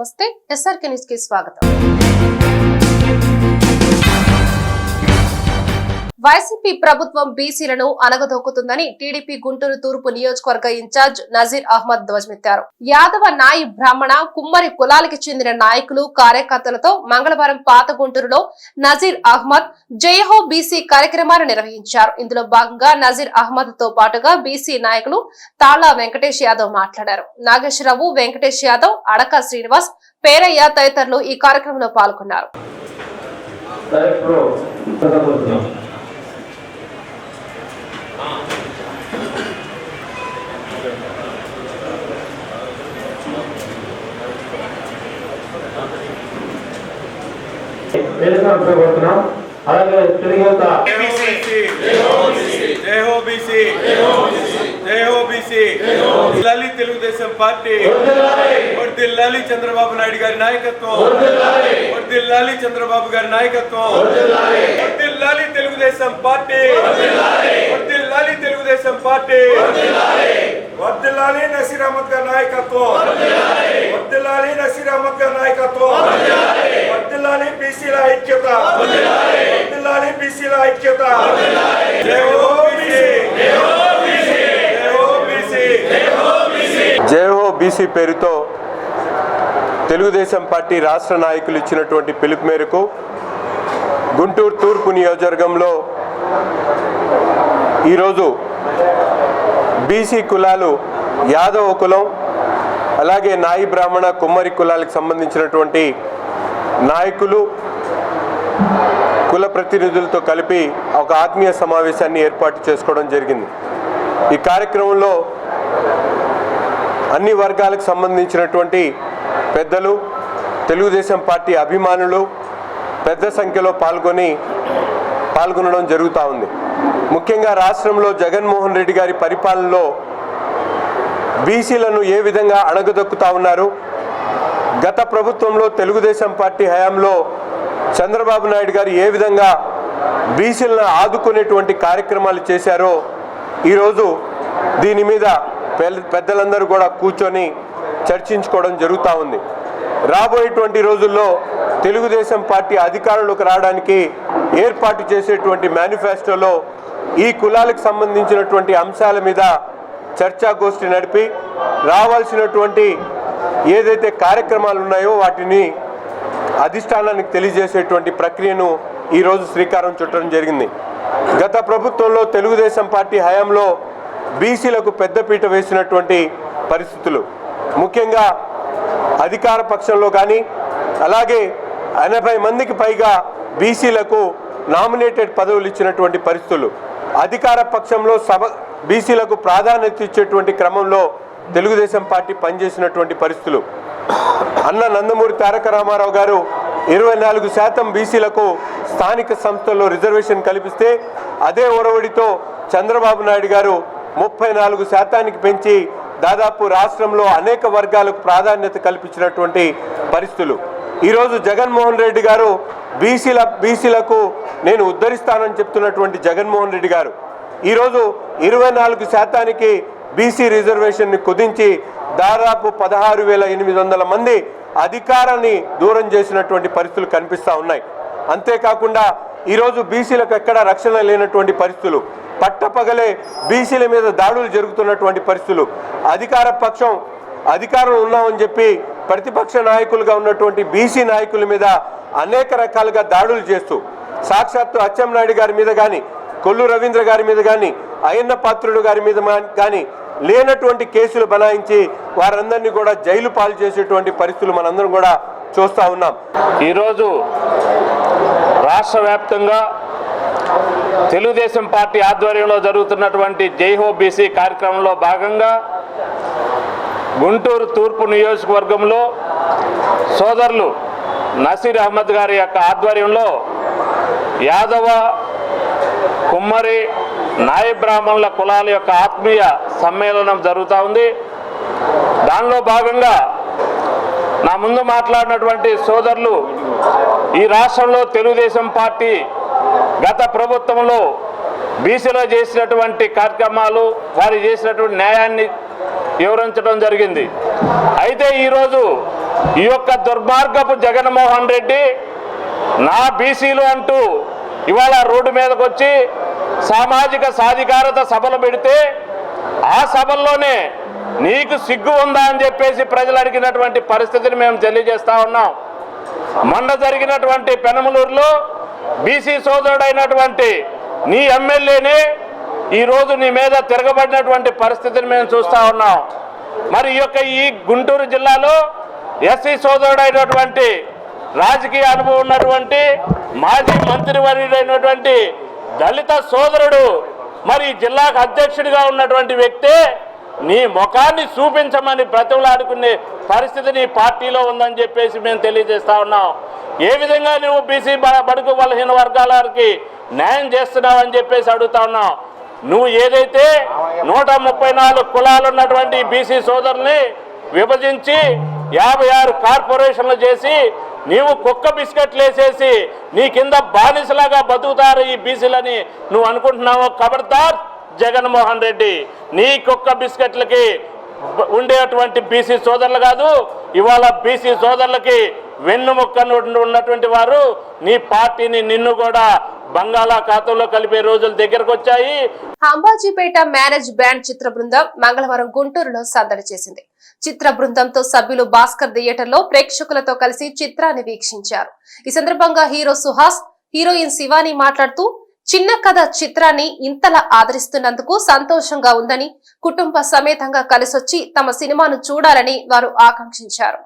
నమస్తే ఎస్ఆర్కే న్యూస్కి స్వాగతం. వైసీపీ ప్రభుత్వం బీసీలను అనగదొక్కుతుందని టీడీపీ గుంటూరు తూర్పు నియోజకవర్గ ఇన్ఛార్జ్ నజీర్ అహ్మద్ ధ్వజమెత్తారు. యాదవ నాయి బ్రాహ్మణ కుమ్మరి కులాలకి చెందిన నాయకులు కార్యకర్తలతో మంగళవారం పాత గుంటూరులో నజీర్ అహ్మద్ జయహో బీసీ కార్యక్రమాన్ని నిర్వహించారు. ఇందులో భాగంగా నజీర్ అహ్మద్తో పాటుగా బీసీ నాయకులు తాళా వెంకటేష్ యాదవ్ మాట్లాడారు. నాగేశ్వరరావు వెంకటేష్ యాదవ్ అడక శ్రీనివాస్ పేరయ్య తదితరులు ఈ కార్యక్రమంలో పాల్గొన్నారు. సరే ఇప్పుడు చదవబోతున్నాం వేదికను ఉపయోగపడుతున్నాం అలాగే తెలుగు యువత జై హో బీసీ జై హో బీసీ లాలి తెలుగుదేశం పార్టీ వర్దిల్లాలి చంద్రబాబు నాయుడు గారి నాయకత్వం వర్దిల్లాలి చంద్రబాబు గారి నాయకత్వం వర్దిల్లాలి తెలుగుదేశం పార్టీ వర్దిల్లాలి తెలుగుదేశం పార్టీ వర్దిల్లాలి నసీర్ అహ్మద్ గారి నాయకత్వం వర్దిల్లాలి నసీర్ అహ్మద్ గారి నాయకత్వం వర్దిల్లాలి బీసీల ఐక్యత. వర్దిల్లాలి బీసీల ఐక్యత. జై బీసీ పేరుతో తెలుగుదేశం పార్టీ రాష్ట్ర నాయకులు ఇచ్చినటువంటి పిలుపు మేరకు గుంటూరు తూర్పు నియోజకవర్గంలో ఈరోజు బీసీ కులాలు యాదవ కులం అలాగే నాయి బ్రాహ్మణ కుమ్మరి కులాలకు సంబంధించినటువంటి నాయకులు కుల ప్రతినిధులతో కలిపి ఒక ఆత్మీయ సమావేశాన్ని ఏర్పాటు చేసుకోవడం జరిగింది. ఈ కార్యక్రమంలో అన్ని వర్గాలకు సంబంధించినటువంటి పెద్దలు తెలుగుదేశం పార్టీ అభిమానులు పెద్ద సంఖ్యలో పాల్గొని పాల్గొనడం జరుగుతూ ఉంది. ముఖ్యంగా రాష్ట్రంలో జగన్మోహన్ రెడ్డి గారి పరిపాలనలో బీసీలను ఏ విధంగా అణగదొక్కుతా ఉన్నారు? గత ప్రభుత్వంలో తెలుగుదేశం పార్టీ హయాంలో చంద్రబాబు నాయుడు గారు ఏ విధంగా బీసీలను ఆదుకునేటువంటి కార్యక్రమాలు చేశారో ఈరోజు దీని మీద పెద్దలందరూ కూడా కూర్చొని చర్చించుకోవడం జరుగుతూ ఉంది. రాబోయేటువంటి రోజుల్లో తెలుగుదేశం పార్టీ అధికారంలోకి రావడానికి ఏర్పాటు చేసేటువంటి మేనిఫెస్టోలో ఈ కులాలకు సంబంధించినటువంటి అంశాల మీద చర్చాగోష్ఠి నడిపి రావాల్సినటువంటి ఏదైతే కార్యక్రమాలు ఉన్నాయో వాటిని అధిష్టానానికి తెలియజేసేటువంటి ప్రక్రియను ఈరోజు శ్రీకారం చుట్టడం జరిగింది. గత ప్రభుత్వంలో తెలుగుదేశం పార్టీ హయాంలో బీసీలకు పెద్దపీట వేసినటువంటి పరిస్థితులు. ముఖ్యంగా అధికార పక్షంలో కానీ అలాగే ఎనభై మందికి పైగా బీసీలకు నామినేటెడ్ పదవులు ఇచ్చినటువంటి పరిస్థితులు. అధికార పక్షంలో సభ బీసీలకు ప్రాధాన్యత ఇచ్చేటువంటి క్రమంలో తెలుగుదేశం పార్టీ పనిచేసినటువంటి పరిస్థితులు. అన్న నందమూరి తారక రామారావు గారు ఇరవై నాలుగు శాతం బీసీలకు స్థానిక సంస్థల్లో రిజర్వేషన్ కల్పిస్తే అదే ఒరవడితో చంద్రబాబు నాయుడు గారు ముప్పై నాలుగు శాతానికి పెంచి దాదాపు రాష్ట్రంలో అనేక వర్గాలకు ప్రాధాన్యత కల్పించినటువంటి పరిస్థితులు. ఈరోజు జగన్మోహన్ రెడ్డి గారు బీసీల బీసీలకు నేను ఉద్ధరిస్తానని చెప్తున్నటువంటి జగన్మోహన్ రెడ్డి గారు. ఈరోజు ఇరవై నాలుగు శాతానికి బీసీ రిజర్వేషన్ని కుదించి దాదాపు పదహారు వేల ఎనిమిది వందల మంది అధికారాన్ని దూరం చేసినటువంటి పరిస్థితులు కనిపిస్తూ ఉన్నాయి. అంతేకాకుండా ఈరోజు బీసీలకు ఎక్కడ రక్షణ లేనటువంటి పరిస్థితులు పట్టపగలే బీసీల మీద దాడులు జరుగుతున్నటువంటి పరిస్థితులు అధికార పక్షం అధికారం ఉన్నామని చెప్పి ప్రతిపక్ష నాయకులుగా ఉన్నటువంటి బీసీ నాయకుల మీద అనేక రకాలుగా దాడులు చేస్తూ సాక్షాత్తు అచ్చెంనాయుడు గారి మీద కానీ కొల్లు రవీంద్ర గారి మీద కానీ అయ్యన్న పాత్రుడు గారి మీద కానీ లేనటువంటి కేసులు బనాయించి వారందరినీ కూడా జైలు పాలు చేసేటువంటి పరిస్థితులు మనందరం కూడా చూస్తూ ఉన్నాం. ఈరోజు రాష్ట్ర వ్యాప్తంగా తెలుగుదేశం పార్టీ ఆధ్వర్యంలో జరుగుతున్నటువంటి జైహో బీసీ కార్యక్రమంలో భాగంగా గుంటూరు తూర్పు నియోజకవర్గంలో సోదరులు నసీర్ అహ్మద్ గారి యొక్క ఆధ్వర్యంలో యాదవ కుమ్మరి నాయ బ్రాహ్మణుల కులాల యొక్క ఆత్మీయ సమ్మేళనం జరుగుతూ ఉంది. దానిలో భాగంగా నా ముందు మాట్లాడినటువంటి సోదరులు ఈ రాష్ట్రంలో తెలుగుదేశం పార్టీ గత ప్రభుత్వంలో బీసీలో చేసినటువంటి కార్యక్రమాలు వారు చేసినటువంటి న్యాయాన్ని వివరించడం జరిగింది. అయితే ఈరోజు ఈ యొక్క దుర్మార్గపు జగన్మోహన్ రెడ్డి నా బీసీలు అంటూ ఇవాళ రోడ్డు మీదకి వచ్చి సామాజిక సాధికారత సభలు పెడితే ఆ సభల్లోనే నీకు సిగ్గు ఉందా అని చెప్పేసి ప్రజలు అడిగినటువంటి పరిస్థితిని మేము తెలియజేస్తా ఉన్నాం. మొన్న జరిగినటువంటి పెనమలూరులో బీసీ సోదరుడైనటువంటి నీ ఎమ్మెల్యేని ఈరోజు నీ మీద తిరగబడినటువంటి పరిస్థితిని మేము చూస్తా ఉన్నాం. మరి ఈ యొక్క ఈ గుంటూరు జిల్లాలో ఎస్సీ సోదరుడైనటువంటి రాజకీయ అనుభవం ఉన్నటువంటి మాజీ మంత్రివర్యుడైనటువంటి దళిత సోదరుడు మరి జిల్లాకు అధ్యక్షుడిగా ఉన్నటువంటి వ్యక్తే నీ ముఖాన్ని చూపించమని బ్రతిమలాడుకునే పరిస్థితి నీ పార్టీలో ఉందని చెప్పేసి మేము తెలియజేస్తా ఉన్నాం. ఏ విధంగా నువ్వు బీసీ బడుగు బలహీన వర్గాలకి న్యాయం చేస్తున్నావు అని చెప్పేసి అడుగుతా ఉన్నాం. నువ్వు ఏదైతే నూట ముప్పై నాలుగు కులాలు ఉన్నటువంటి బీసీ సోదరుని విభజించి యాభై ఆరు కార్పొరేషన్లు చేసి నీవు కుక్క బిస్కెట్లు వేసేసి నీ కింద బానిసలాగా బతుకుతారు ఈ బీసీలని నువ్వు అనుకుంటున్నావు? ఖబర్దార్ జగన్మోహన్ రెడ్డి. నీ కుక్క బిస్కెట్లకి ఉండేటువంటి బీసీ సోదరులు కాదు ఇవాళ బీసీ సోదరులకి వెన్నుముక్క ఉన్నటువంటి వారు నీ పార్టీని నిన్ను కూడా బంగాళాఖాతంలో కలిపే రోజులు దగ్గరకు వచ్చాయి. అంబాజీపేట మ్యారేజ్ బ్యాండ్ చిత్ర బృందం మంగళవారం గుంటూరులో సందడి చేసింది. చిత్ర బృందంతో సభ్యులు భాస్కర్ థియేటర్లో ప్రేక్షకులతో కలిసి చిత్రాన్ని వీక్షించారు. ఈ సందర్భంగా హీరో సుహాస్ హీరోయిన్ శివాని మాట్లాడుతూ చిన్న కథ చిత్రాన్ని ఇంతలా ఆదరిస్తున్నందుకు సంతోషంగా ఉందని కుటుంబ సమేతంగా కలిసొచ్చి తమ సినిమాను చూడాలని వారు ఆకాంక్షించారు.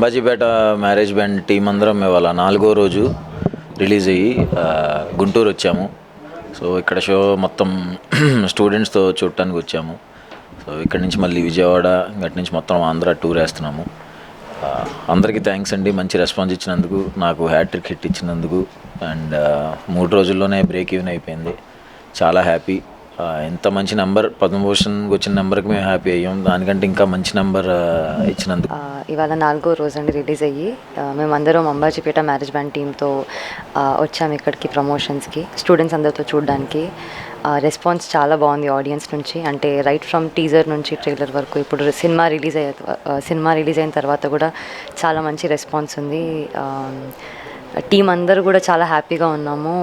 అంబాజీపేట మ్యారేజ్ బ్యాండ్ టీం అందరం ఇవాళ నాలుగో రోజు రిలీజ్ అయ్యి గుంటూరు వచ్చాము. సో ఇక్కడ షో మొత్తం స్టూడెంట్స్తో చూడటానికి వచ్చాము. సో ఇక్కడ నుంచి మళ్ళీ విజయవాడ ఇక్కడి నుంచి మొత్తం ఆంధ్ర టూర్ వేస్తున్నాము. అందరికీ థ్యాంక్స్ అండి మంచి రెస్పాన్స్ ఇచ్చినందుకు నాకు హ్యాట్రిక్ హిట్ ఇచ్చినందుకు. అండ్ మూడు రోజుల్లోనే బ్రేక్ ఈవెన్ అయిపోయింది. చాలా హ్యాపీ. ఎంత మంచి నెంబర్ పద్మభూషణ్కి వచ్చిన నెంబర్కి మేము హ్యాపీ అయ్యాం. దానికంటే ఇంకా మంచి నెంబర్ ఇచ్చినందుకు. ఇవాళ నాలుగో రోజు అండి రిలీజ్ అయ్యి మేమందరం అంబాజీపేట మ్యారేజ్ బ్యాండ్ టీంతో వచ్చాము ఇక్కడికి ప్రమోషన్స్కి. స్టూడెంట్స్ అందరితో చూడడానికి రెస్పాన్స్ చాలా బాగుంది ఆడియన్స్ నుంచి. అంటే రైట్ ఫ్రమ్ టీజర్ నుంచి ట్రైలర్ వరకు ఇప్పుడు సినిమా రిలీజ్ అయ్యే సినిమా రిలీజ్ అయిన తర్వాత కూడా చాలా మంచి రెస్పాన్స్ ఉంది. టీం అందరూ కూడా చాలా హ్యాపీగా ఉన్నాము.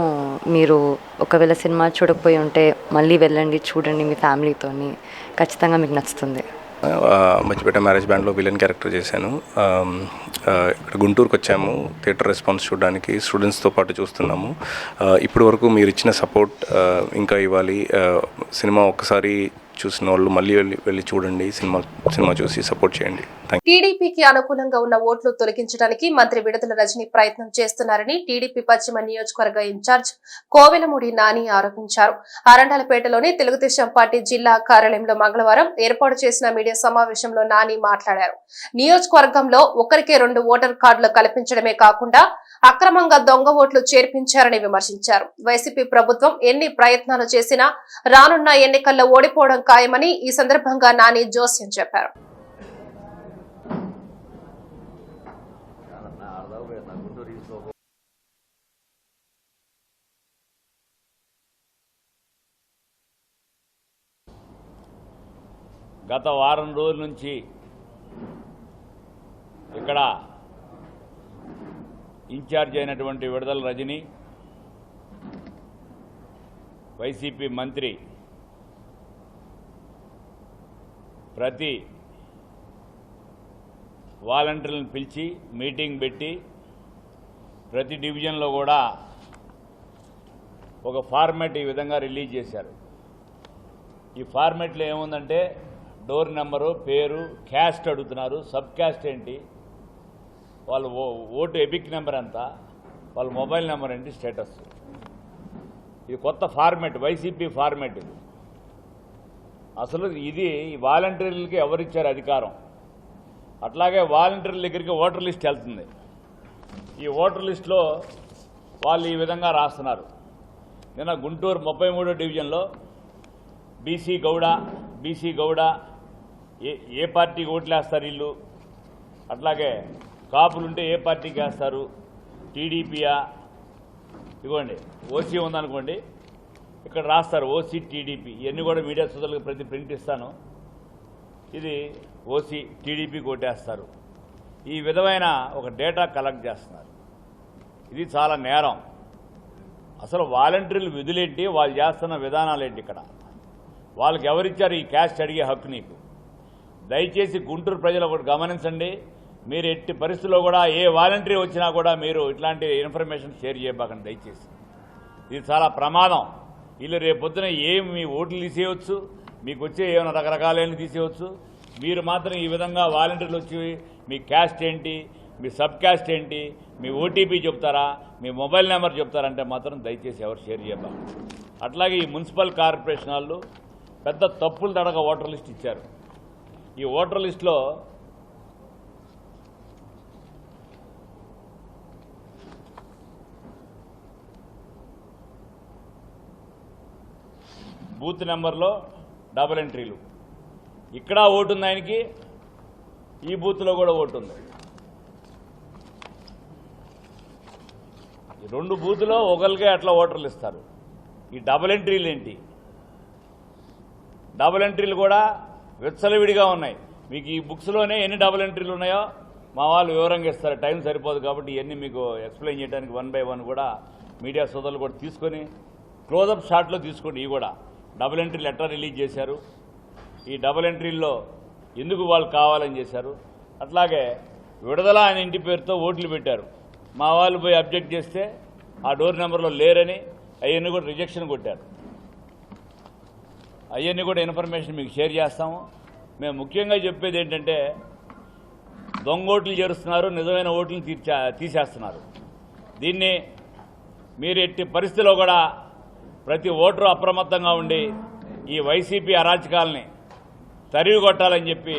మీరు ఒకవేళ సినిమా చూడకపోయి ఉంటే మళ్ళీ వెళ్ళండి చూడండి మీ ఫ్యామిలీతోని. ఖచ్చితంగా మీకు నచ్చుతుంది. మధ్యపేట మ్యారేజ్ బ్యాండ్లో విలన్ క్యారెక్టర్ చేశాను. ఇక్కడ గుంటూరుకు వచ్చాము. థియేటర్ రెస్పాన్స్ చూడడానికి స్టూడెంట్స్తో పాటు చూస్తున్నాము. ఇప్పటి వరకు మీరు ఇచ్చిన సపోర్ట్ ఇంకా ఇవ్వాలి. సినిమా ఒక్కసారి చూసిన వాళ్ళు మళ్ళీ వెళ్ళి వెళ్ళి చూడండి సినిమా సినిమా చూసి సపోర్ట్ చేయండి. టీడీపీకి అనుకూలంగా ఉన్న ఓట్లు తొలగించడానికి మంత్రి విడుదల రజని ప్రయత్నం చేస్తున్నారని టీడీపీ పశ్చిమ నియోజకవర్గ ఇన్ఛార్జ్ కోవెలమూడి నాని ఆరోపించారు. అరండాలపేటలోని తెలుగుదేశం పార్టీ జిల్లా కార్యాలయంలో మంగళవారం ఏర్పాటు చేసిన మీడియా సమావేశంలో నాని మాట్లాడారు. నియోజకవర్గంలో ఒకరికే రెండు ఓటర్ కార్డులు కల్పించడమే కాకుండా అక్రమంగా దొంగ ఓట్లు చేర్పించారని విమర్శించారు. వైసీపీ ప్రభుత్వం ఎన్ని ప్రయత్నాలు చేసినా రానున్న ఎన్నికల్లో ఓడిపోవడం ఖాయమని ఈ సందర్భంగా నాని జోస్యం చెప్పారు. గత వారం రోజుల నుంచి ఇక్కడ ఇన్ఛార్జ్ అయినటువంటి విడుదల రజని వైసీపీ మంత్రి ప్రతి వాలంటీర్లను పిలిచి మీటింగ్ పెట్టి ప్రతి డివిజన్లో కూడా ఒక ఫార్మేట్ ఈ విధంగా రిలీజ్ చేశారు. ఈ ఫార్మేట్లో ఏముందంటే డోర్ నెంబరు పేరు క్యాస్ట్ అడుగుతున్నారు. సబ్ క్యాస్ట్ ఏంటి? వాళ్ళ ఓ- ఓటు ఎపిక్ నెంబర్ ఎంత? వాళ్ళ మొబైల్ నెంబర్ ఏంటి? స్టేటస్. ఇది కొత్త ఫార్మేట్ వైసీపీ ఫార్మేట్ ఇది. అసలు ఇది ఈ వాలంటీర్లకి ఎవరిచ్చారు అధికారం? అట్లాగే వాలంటీర్ల దగ్గరికి ఓటర్ లిస్ట్ వెళ్తుంది. ఈ ఓటర్ లిస్టులో వాళ్ళు ఈ విధంగా రాస్తున్నారు. నిన్న గుంటూరు ముప్పై మూడో డివిజన్లో బీసీ గౌడ బీసీ గౌడ ఏ ఏ పార్టీకి ఓట్లేస్తారు వీళ్ళు? అట్లాగే కాపులుంటే ఏ పార్టీకి వేస్తారు? టీడీపీయా? ఇదిగోండి ఓసీ ఉందనుకోండి ఇక్కడ రాస్తారు ఓసీ టీడీపీ ఇవన్నీ కూడా మీడియా సోదరులకు ప్రతి ప్రింట్ ఇస్తాను. ఇది ఓసీ టీడీపీ కొట్టేస్తారు. ఈ విధమైన ఒక డేటా కలెక్ట్ చేస్తున్నారు. ఇది చాలా నేరం. అసలు వాలంటీర్లు విధులేంటి? వాళ్ళు చేస్తున్న విధానాలు ఏంటి ఇక్కడ? వాళ్ళకి ఎవరిచ్చారు ఈ క్యాస్ట్ అడిగే హక్కు నీకు? దయచేసి గుంటూరు ప్రజలు ఒకటి గమనించండి. మీరు ఎట్టి పరిస్థితుల్లో కూడా ఏ వాలంటీర్ వచ్చినా కూడా మీరు ఇట్లాంటి ఇన్ఫర్మేషన్ షేర్ చేయబాకండి దయచేసి. ఇది చాలా ప్రమాదం. వీళ్ళు రేపు పొద్దున ఏం మీ ఓట్లు తీసేయవచ్చు మీకు వచ్చే ఏమైనా రకరకాలైన తీసేయవచ్చు మీరు మాత్రం ఈ విధంగా వాలంటీర్లు వచ్చి మీ క్యాస్ట్ ఏంటి? మీ సబ్ క్యాస్ట్ ఏంటి? మీ ఓటీపీ చెప్తారా? మీ మొబైల్ నెంబర్ చెప్తారంటే మాత్రం దయచేసి ఎవరు షేర్ చేయబాకండి అట్లాగే ఈ మున్సిపల్ కార్పొరేషన్ వాళ్ళు పెద్ద తప్పులు తడక ఓటర్ లిస్ట్ ఇచ్చారు. ఈ ఓటర్ లిస్టులో బూత్ నెంబర్లో డబుల్ ఎంట్రీలు. ఇక్కడ ఓటు ఉంది ఆయనకి ఈ బూత్లో కూడా ఓటు ఉంది. రెండు బూత్లో ఒకరికే అట్లా ఓటర్లు ఇస్తారు. ఈ డబుల్ ఎంట్రీలు ఏంటి? డబుల్ ఎంట్రీలు కూడా విచ్చలవిడిగా ఉన్నాయి. మీకు ఈ బుక్స్లోనే ఎన్ని డబుల్ ఎంట్రీలు ఉన్నాయో మా వాళ్ళు వివరంగా ఇస్తారు. టైం సరిపోదు కాబట్టి ఇవన్నీ మీకు ఎక్స్ప్లెయిన్ చేయడానికి వన్ బై వన్ కూడా మీడియా సోదరులు కూడా తీసుకొని క్లోజప్ షాట్లో తీసుకోండి ఇవి కూడా. డబుల్ ఎంట్రీ లెటర్ రిలీజ్ చేశారు. ఈ డబుల్ ఎంట్రీల్లో ఎందుకు వాళ్ళు కావాలని చేశారు? అట్లాగే విడుదల అనే ఇంటి పేరుతో ఓట్లు పెట్టారు. మా వాళ్ళు పోయి అబ్జెక్ట్ చేస్తే ఆ డోర్ నెంబర్లో లేరని అవన్నీ కూడా రిజెక్షన్ కొట్టారు. అవన్నీ కూడా ఇన్ఫర్మేషన్ మీకు షేర్ చేస్తాము. మేము ముఖ్యంగా చెప్పేది ఏంటంటే దొంగ ఓట్లు చేరుస్తున్నారు నిజమైన ఓట్లను తీర్చా తీసేస్తున్నారు. దీన్ని మీరు ఎట్టి పరిస్థితిలో కూడా ప్రతి ఓటరు అప్రమత్తంగా ఉండి ఈ వైసీపీ అరాచకాలని తరివి కొట్టాలని చెప్పి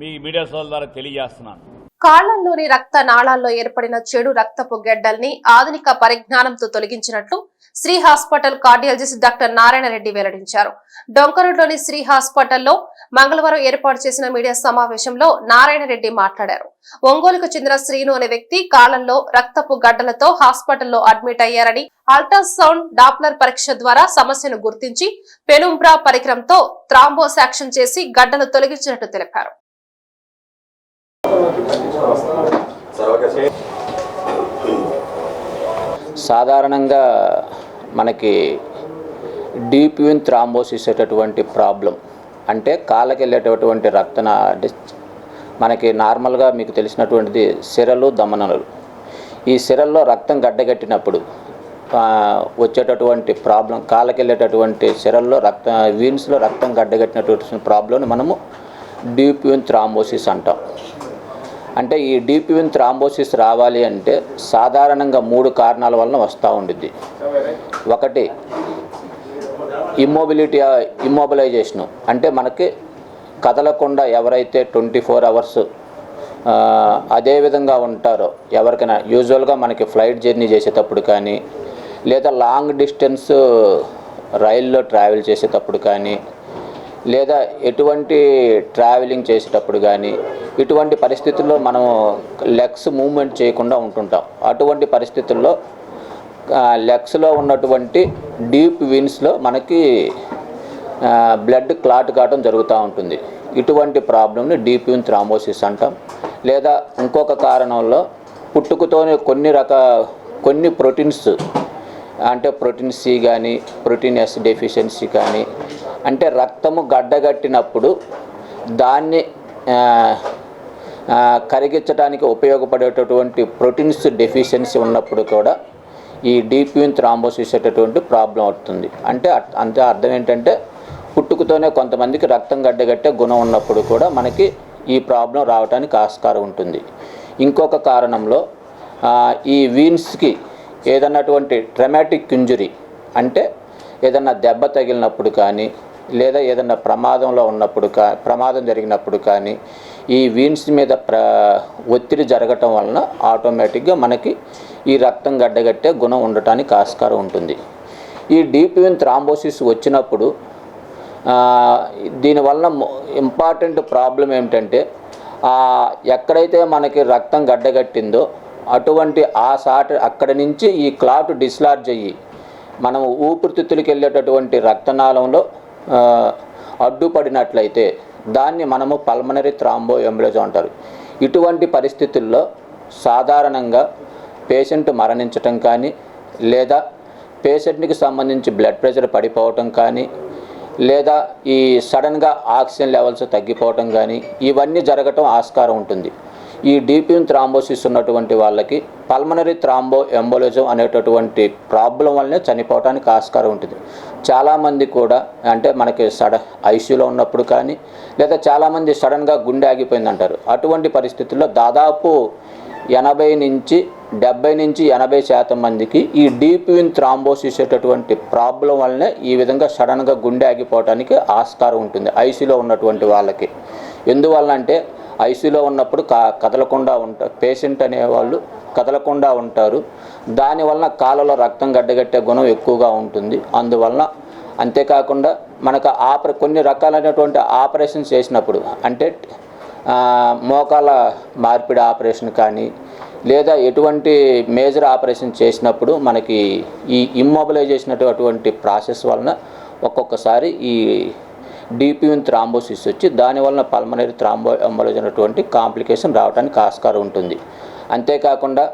మీ మీడియా సోదరుల ద్వారా తెలియజేస్తున్నాను. కాళ్ళలోని రక్త నాళాల్లో ఏర్పడిన చెడు రక్తపు గెడ్డల్ని ఆధునిక పరిజ్ఞానంతో తొలగించినట్లు Sri hospital cardiologist doctor Narayana Reddy వెల్లడించారు. డొంకరోడ్లోని శ్రీ హాస్పిటల్లో మంగళవారం ఏర్పాటు చేసిన మీడియా సమావేశంలో నారాయణ రెడ్డి మాట్లాడారు. ఒంగోలుకు చెందిన శ్రీను అనే వ్యక్తి కాలంలో రక్తపు గడ్డలతో హాస్పిటల్లో అడ్మిట్ అయ్యారని అల్ట్రాసౌండ్ డాప్లర్ పరీక్ష ద్వారా సమస్యను గుర్తించి పెనుంబ్రా పరికరంతో థ్రాంబోసాక్షన్ చేసి గడ్డలు తొలగించినట్టు తెలిపారు. సాధారణంగా మనకి డీప్ యూన్ థ్రాంబోసిస్ అనేటటువంటి ప్రాబ్లం. అంటే కాళ్ళకి వెళ్ళేటటువంటి రక్తన అంటే మనకి నార్మల్గా మీకు తెలిసినటువంటిది సిరలు దమనలు. ఈ సిరల్లో రక్తం గడ్డగట్టినప్పుడు వచ్చేటటువంటి ప్రాబ్లం కాళ్ళకి వెళ్ళేటటువంటి సిరల్లో రక్త వీన్స్లో రక్తం గడ్డగట్టినటువంటి ప్రాబ్లంని మనము డీప్ యూన్ థ్రాంబోసిస్ అంటాం. అంటే ఈ డీప్ వెన్ థ్రాంబోసిస్ రావాలి అంటే సాధారణంగా మూడు కారణాల వలన వస్తూ ఉండిద్ది. ఒకటి ఇమ్మొబిలిటీ ఇమ్మొబిలైజేషను అంటే మనకి కదలకుండా ఎవరైతే ట్వంటీ ఫోర్ అవర్స్ అదే విధంగా ఉంటారో ఎవరికైనా యూజువల్గా మనకి ఫ్లైట్ జర్నీ చేసేటప్పుడు కానీ లేదా లాంగ్ డిస్టెన్స్ రైల్లో ట్రావెల్ చేసేటప్పుడు కానీ లేదా ఎటువంటి ట్రావెలింగ్ చేసేటప్పుడు కానీ ఇటువంటి పరిస్థితుల్లో మనం లెగ్స్ మూవ్మెంట్ చేయకుండా ఉంటుంటాం. అటువంటి పరిస్థితుల్లో లెగ్స్లో ఉన్నటువంటి డీప్ విన్స్లో మనకి బ్లడ్ క్లాట్ కావడం జరుగుతూ ఉంటుంది. ఇటువంటి ప్రాబ్లమ్ని డీప్ విన్ థ్రాంబోసిస్ అంటాం. లేదా ఇంకొక కారణంలో పుట్టుకతోనే కొన్ని రక కొన్ని ప్రోటీన్స్ అంటే ప్రోటీన్ సి కానీ ప్రోటీన్ ఎస్ డెఫిషియన్సీ కానీ అంటే రక్తము గడ్డగట్టినప్పుడు దాన్ని కరిగించడానికి ఉపయోగపడేటటువంటి ప్రోటీన్స్ డెఫిషియన్సీ ఉన్నప్పుడు కూడా ఈ డీప్ యూన్ థ్రాంబోసిస్ అనేటటువంటి ప్రాబ్లం అవుతుంది. అంటే అంతే అర్థం ఏంటంటే పుట్టుకతోనే కొంతమందికి రక్తం గడ్డగట్టే గుణం ఉన్నప్పుడు కూడా మనకి ఈ ప్రాబ్లం రావడానికి ఆస్కారం ఉంటుంది. ఇంకొక కారణంలో ఈ వీన్స్కి ఏదన్నటువంటి ట్రమాటిక్ ఇంజురీ అంటే ఏదన్నా దెబ్బ తగిలినప్పుడు కానీ లేదా ఏదన్నా ప్రమాదంలో ఉన్నప్పుడు కా ప్రమాదం జరిగినప్పుడు కానీ ఈ వీన్స్ మీద ప్ర ఒత్తిడి జరగటం వలన ఆటోమేటిక్గా మనకి ఈ రక్తం గడ్డగట్టే గుణం ఉండటానికి ఆస్కారం ఉంటుంది. ఈ డీప్ వెయిన్ థ్రాంబోసిస్ వచ్చినప్పుడు దీనివల్ల ఇంపార్టెంట్ ప్రాబ్లం ఏమిటంటే ఎక్కడైతే మనకి రక్తం గడ్డగట్టిందో అటువంటి ఆ సాట అక్కడి నుంచి ఈ క్లాట్ డిస్లార్జ్ అయ్యి మనం ఊపిరితిత్తులకి వెళ్ళేటటువంటి రక్తనాళంలో అడ్డుపడినట్లయితే దాన్ని మనము పల్మనరీ థ్రాంబో ఎంబులజం అంటారు. ఇటువంటి పరిస్థితుల్లో సాధారణంగా పేషెంట్ మరణించటం కానీ లేదా పేషెంట్కి సంబంధించి బ్లడ్ ప్రెషర్ పడిపోవటం కానీ లేదా ఈ సడన్గా ఆక్సిజన్ లెవెల్స్ తగ్గిపోవటం కానీ ఇవన్నీ జరగటం ఆస్కారం ఉంటుంది. ఈ డీప్యూన్ థ్రాంబోసిస్ ఉన్నటువంటి వాళ్ళకి పల్మనరీ థ్రాంబో ఎంబోలిజం అనేటటువంటి ప్రాబ్లం వల్లనే చనిపోవడానికి ఆస్కారం ఉంటుంది. చాలామంది కూడా అంటే మనకి సడ ఐసీయూలో ఉన్నప్పుడు కానీ లేదా చాలామంది సడన్గా గుండె ఆగిపోయింది అంటారు అటువంటి పరిస్థితుల్లో దాదాపు ఎనభై నుంచి డెబ్బై నుంచి ఎనభై శాతం మందికి ఈ డీప్ విన్ థ్రాంబోసిస్ అనేటటువంటి ప్రాబ్లం వల్లనే ఈ విధంగా సడన్గా గుండె ఆగిపోవడానికి ఆస్కారం ఉంటుంది ఐసీలో ఉన్నటువంటి వాళ్ళకి. ఎందువల్ల అంటే ఐసీలో ఉన్నప్పుడు కా కదలకుండా ఉంటారు పేషెంట్ అనేవాళ్ళు కదలకుండా ఉంటారు. దానివలన కాళ్ళలో రక్తం గడ్డగట్టే గుణం ఎక్కువగా ఉంటుంది. అందువలన అంతేకాకుండా మనకు ఆపర కొన్ని రకాలైనటువంటి ఆపరేషన్స్ చేసినప్పుడు అంటే మోకాల మార్పిడి ఆపరేషన్ కానీ లేదా ఎటువంటి మేజర్ ఆపరేషన్ చేసినప్పుడు మనకి ఈ ఇమ్మొబిలైజేషన్ అటువంటి ప్రాసెస్ వలన ఒక్కొక్కసారి ఈ డీపీయూన్ థ్రాంబోసిస్ వచ్చి దానివలన పల్మనరీ థ్రాంబో ఎంబోలజీ అనేటువంటి కాంప్లికేషన్ రావడానికి ఆస్కారం ఉంటుంది. అంతేకాకుండా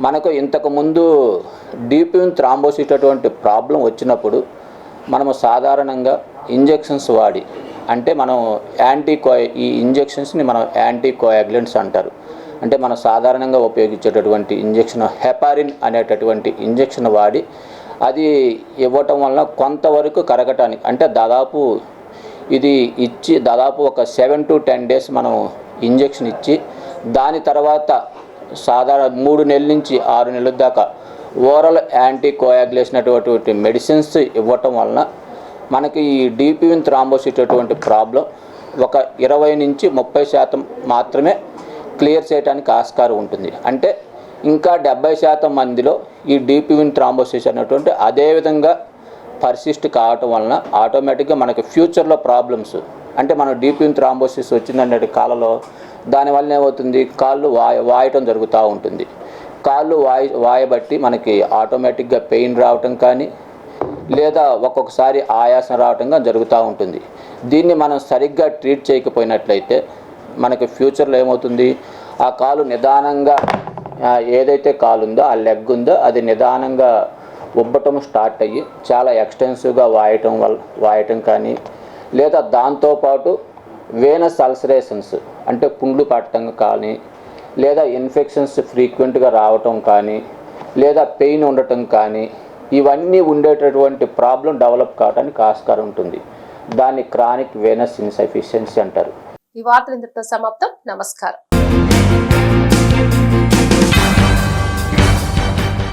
మనకు ఇంతకుముందు డీప్యూన్ థ్రాంబోసిస్ అటువంటి ప్రాబ్లం వచ్చినప్పుడు మనము సాధారణంగా ఇంజెక్షన్స్ వాడి అంటే మనం యాంటీకో ఈ ఇంజెక్షన్స్ని మనం యాంటీకోయాగ్లెంట్స్ అంటారు. అంటే మనం సాధారణంగా ఉపయోగించేటటువంటి ఇంజెక్షన్ హెపారిన్ అనేటటువంటి ఇంజెక్షన్ వాడి అది ఇవ్వటం వలన కొంతవరకు కరగటానికి అంటే దాదాపు ఇది ఇచ్చి దాదాపు ఒక సెవెన్ టు టెన్ డేస్ మనం ఇంజెక్షన్ ఇచ్చి దాని తర్వాత సాధారణ మూడు నెలల నుంచి ఆరు నెలల దాకా ఓరల్ యాంటీ కోయాగ్యులేషన్ అటువంటి మెడిసిన్స్ ఇవ్వటం వలన మనకి ఈ డీపీవిన్ థ్రాంబోసిట్ అటువంటి ప్రాబ్లం ఒక ఇరవై నుంచి ముప్పై శాతం మాత్రమే క్లియర్ చేయడానికి ఆస్కారం ఉంటుంది. అంటే ఇంకా డెబ్బై శాతం మందిలో ఈ డీపీవిన్ థ్రాంబోసిస్ అనేటువంటి అదే విధంగా పర్సిస్ట్ కావటం వలన ఆటోమేటిక్గా మనకి ఫ్యూచర్లో ప్రాబ్లమ్స్ అంటే మనం డీపీన్ థ్రాంబోసిస్ వచ్చిందనే కాలంలో దానివల్ల ఏమవుతుంది? కాళ్ళు వాయ వాయటం జరుగుతూ ఉంటుంది. కాళ్ళు వాయి వాయబట్టి మనకి ఆటోమేటిక్గా పెయిన్ రావటం కానీ లేదా ఒక్కొక్కసారి ఆయాసం రావటం కానీ జరుగుతూ ఉంటుంది. దీన్ని మనం సరిగ్గా ట్రీట్ చేయకపోయినట్లయితే మనకి ఫ్యూచర్లో ఏమవుతుంది? ఆ కాలు నిదానంగా ఏదైతే కాలు ఉందో ఆ లెగ్ ఉందో అది నిదానంగా ఉబ్బటం స్టార్ట్ అయ్యి చాలా ఎక్స్టెన్సివ్గా వాయటం వల్ల వాయటం కానీ లేదా దాంతోపాటు వేనస్ అల్సరేషన్స్ అంటే పుండ్లు పట్టడం కానీ లేదా ఇన్ఫెక్షన్స్ ఫ్రీక్వెంట్గా రావటం కానీ లేదా పెయిన్ ఉండటం కానీ ఇవన్నీ ఉండేటటువంటి ప్రాబ్లం డెవలప్ కావడానికి ఆస్కారం ఉంటుంది. దాన్ని క్రానిక్ వేనస్ ఇన్సఫిషియన్సీ అంటారు. ఈ వార్తలు ఇంతటితో సమాప్తం. నమస్కారం.